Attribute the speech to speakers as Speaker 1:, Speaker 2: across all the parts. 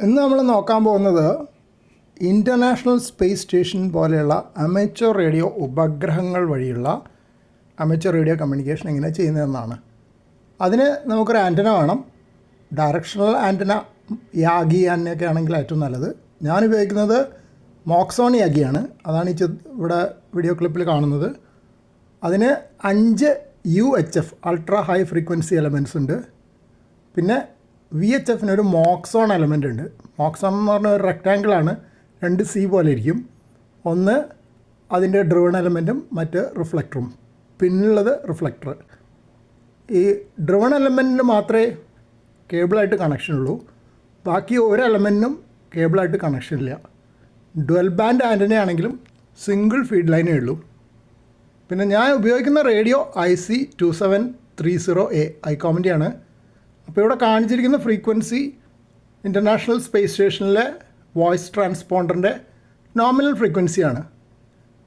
Speaker 1: ഇന്ന് നമ്മൾ നോക്കാൻ പോകുന്നത് ഇന്റർനാഷണൽ സ്പേസ് സ്റ്റേഷൻ പോലെയുള്ള അമേച്ചർ റേഡിയോ ഉപഗ്രഹങ്ങൾ വഴിയുള്ള അമേച്ചർ റേഡിയോ കമ്മ്യൂണിക്കേഷൻ എങ്ങനെ ചെയ്യുന്നതെന്നാണ്. അതിന് നമുക്കൊരു ആന്റന വേണം. ഡയറക്ഷണൽ ആന്റന യാഗി ആന്റനൊക്കെ ആണെങ്കിൽ ഏറ്റവും നല്ലത്. ഞാൻ ഉപയോഗിക്കുന്നത് മോക്സോൺ യാഗിയാണ് അതാണ് ഈ ഇവിടെ വീഡിയോ ക്ലിപ്പിൽ കാണുന്നത്. അതിന് അഞ്ച് U H F ultra high frequency elements ഉണ്ട്. പിന്നെ വി എച്ച് എഫിന് ഒരു മോക്സോൺ എലമെന്റ് ഉണ്ട്. മോക്സോൺ എന്ന് പറഞ്ഞ ഒരു റെക്റ്റാങ്കിളാണ് രണ്ട് സി പോലെ ഇരിക്കും. ഒന്ന് അതിന്റെ ഡ്രിവൺ എലമെന്റും മറ്റ് റിഫ്ലക്ടറും പിന്നുള്ളത് റിഫ്ലക്ടർ ഈ ഡ്രിവൺ എലമെന്റിന് മാത്രമേ കേബിളായിട്ട് കണക്ഷൻ ഉള്ളൂ. ബാക്കി ഒരു എലമെന്റിനും കേബിളായിട്ട് കണക്ഷൻ ഇല്ല. ഡുവൽ ബാൻഡ് ആന്റന ആണെങ്കിലും സിംഗിൾ ഫീഡ് ലൈനേ ഉള്ളൂ. പിന്നെ ഞാൻ ഉപയോഗിക്കുന്ന radio I C two seven three zero A I ആണ്. അപ്പോൾ ഇവിടെ കാണിച്ചിരിക്കുന്ന ഫ്രീക്വൻസി ഇന്റർനാഷണൽ സ്പേസ് സ്റ്റേഷനിലെ വോയിസ് ട്രാൻസ്പോണ്ടറിന്റെ നോമിനൽ ഫ്രീക്വൻസിയാണ്.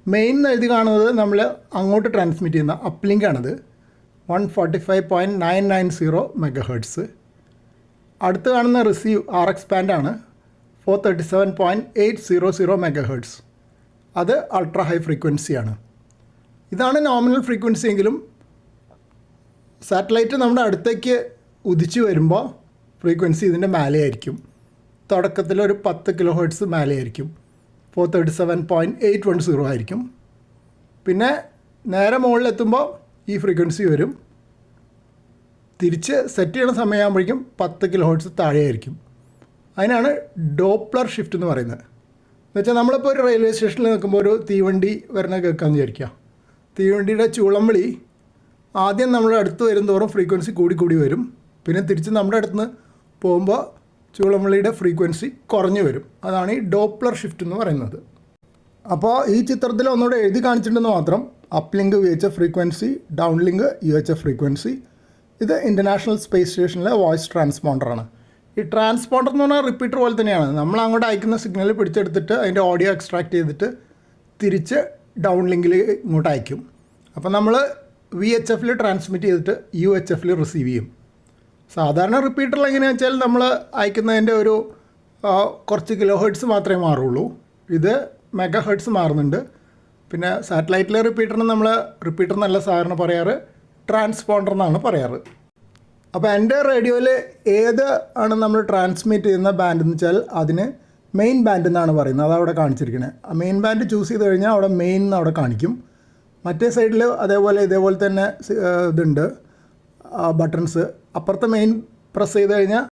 Speaker 1: മെയിൻ എഴുതി കാണുന്നത് നമ്മൾ അങ്ങോട്ട് ട്രാൻസ്മിറ്റ് ചെയ്യുന്ന അപ്ലിങ്ക് ആണത് one forty five point nine nine zero mega അടുത്ത് കാണുന്ന receive R X ബാൻഡാണ് four thirty seven point eight zero zero mega അത് അൾട്രാ ഹൈ ഫ്രീക്വൻസിയാണ് ഇതാണ് നോമിനൽ ഫ്രീക്വൻസി എങ്കിലും സാറ്റലൈറ്റ് നമ്മുടെ അടുത്തേക്ക് ഉദിച്ചു വരുമ്പോൾ ഫ്രീക്വൻസി ഇതിന്റെ മേലെയായിരിക്കും. തുടക്കത്തിൽ ഒരു പത്ത് kilo hertz മേലെയായിരിക്കും. Four thirty seven point eight one zero ആയിരിക്കും. പിന്നെ നേരെ മുകളിലെത്തുമ്പോൾ ഈ ഫ്രീക്വൻസി വരും. തിരിച്ച് സെറ്റ് ചെയ്യണ സമയമാകുമ്പോഴേക്കും പത്ത് കിലോ ഹേർട്സ് താഴെയായിരിക്കും. അതിനാണ് ഡോപ്ലർ ഷിഫ്റ്റ് എന്ന് പറയുന്നത്. എന്നുവെച്ചാൽ നമ്മളിപ്പോൾ ഒരു റെയിൽവേ സ്റ്റേഷനിൽ നിൽക്കുമ്പോൾ ഒരു തീവണ്ടി വരുന്ന കേൾക്കാമെന്ന് വിചാരിക്കുക. തീവണ്ടിയുടെ ചൂളം വിളി ആദ്യം നമ്മുടെ അടുത്ത് തോറും ഫ്രീക്വൻസി കൂടി കൂടി വരും. പിന്നെ തിരിച്ച് നമ്മുടെ അടുത്ത് നിന്ന് പോകുമ്പോൾ ചൂളമുള്ളിയുടെ ഫ്രീക്വൻസി കുറഞ്ഞു വരും. അതാണ് ഈ ഡോപ്ലർ ഷിഫ്റ്റ് എന്ന് പറയുന്നത്. അപ്പോൾ ഈ ചിത്രത്തിൽ ഒന്നുകൂടെ എഴുതി കാണിച്ചിട്ടുണ്ടെന്ന് മാത്രം uplink V H F frequency downlink U H F frequency ഇത് ഇന്റർനാഷണൽ സ്പേസ് സ്റ്റേഷനിലെ വോയിസ് ട്രാൻസ്പോണ്ടറാണ് ഈ ട്രാൻസ്പോണ്ടർ എന്ന് പറഞ്ഞാൽ റിപ്പീറ്റർ പോലെ തന്നെയാണ്. നമ്മൾ അങ്ങോട്ട് അയക്കുന്ന സിഗ്നൽ പിടിച്ചെടുത്തിട്ട് അതിന്റെ ഓഡിയോ എക്സ്ട്രാക്ട് ചെയ്തിട്ട് തിരിച്ച് ഡൗൺ ലിങ്കിൽ ഇങ്ങോട്ട് അയക്കും. അപ്പോൾ നമ്മൾ വി എച്ച് എഫിൽ ട്രാൻസ്മിറ്റ് ചെയ്തിട്ട് യു എച്ച് എഫിൽ റിസീവ് ചെയ്യും. സാധാരണ റിപ്പീറ്ററിൽ എങ്ങനെയാണെന്ന് വെച്ചാൽ നമ്മൾ അയക്കുന്നതിന്റെ ഒരു കുറച്ച് കിലോ ഹെഡ്സ് മാത്രമേ മാറുള്ളൂ. ഇത് മെഗാ ഹെഡ്സ് മാറുന്നുണ്ട്. പിന്നെ സാറ്റലൈറ്റിലെ റിപ്പീറ്ററിന് നമ്മൾ റിപ്പീറ്റർ എന്നല്ല സാധാരണ പറയാറ് ട്രാൻസ്പോണ്ടർ എന്നാണ് പറയാറ്. അപ്പോൾ എന്റെ റേഡിയോയിൽ ഏത് ആണ് നമ്മൾ ട്രാൻസ്മിറ്റ് ചെയ്യുന്ന ബാൻഡ് എന്ന് വെച്ചാൽ അതിന് മെയിൻ ബാൻഡ് എന്നാണ് പറയുന്നത്. അത് അവിടെ കാണിച്ചിരിക്കുന്നത് ആ മെയിൻ ബാൻഡ് ചൂസ് ചെയ്ത് കഴിഞ്ഞാൽ അവിടെ മെയിൻ എന്ന് അവിടെ കാണിക്കും. മറ്റേ സൈഡിൽ അതേപോലെ ഇതേപോലെ തന്നെ ഇതുണ്ട് ബട്ടൺസ് അപ്പുറത്തെ മെയിൻ പ്രസ് ചെയ്ത് കഴിഞ്ഞാൽ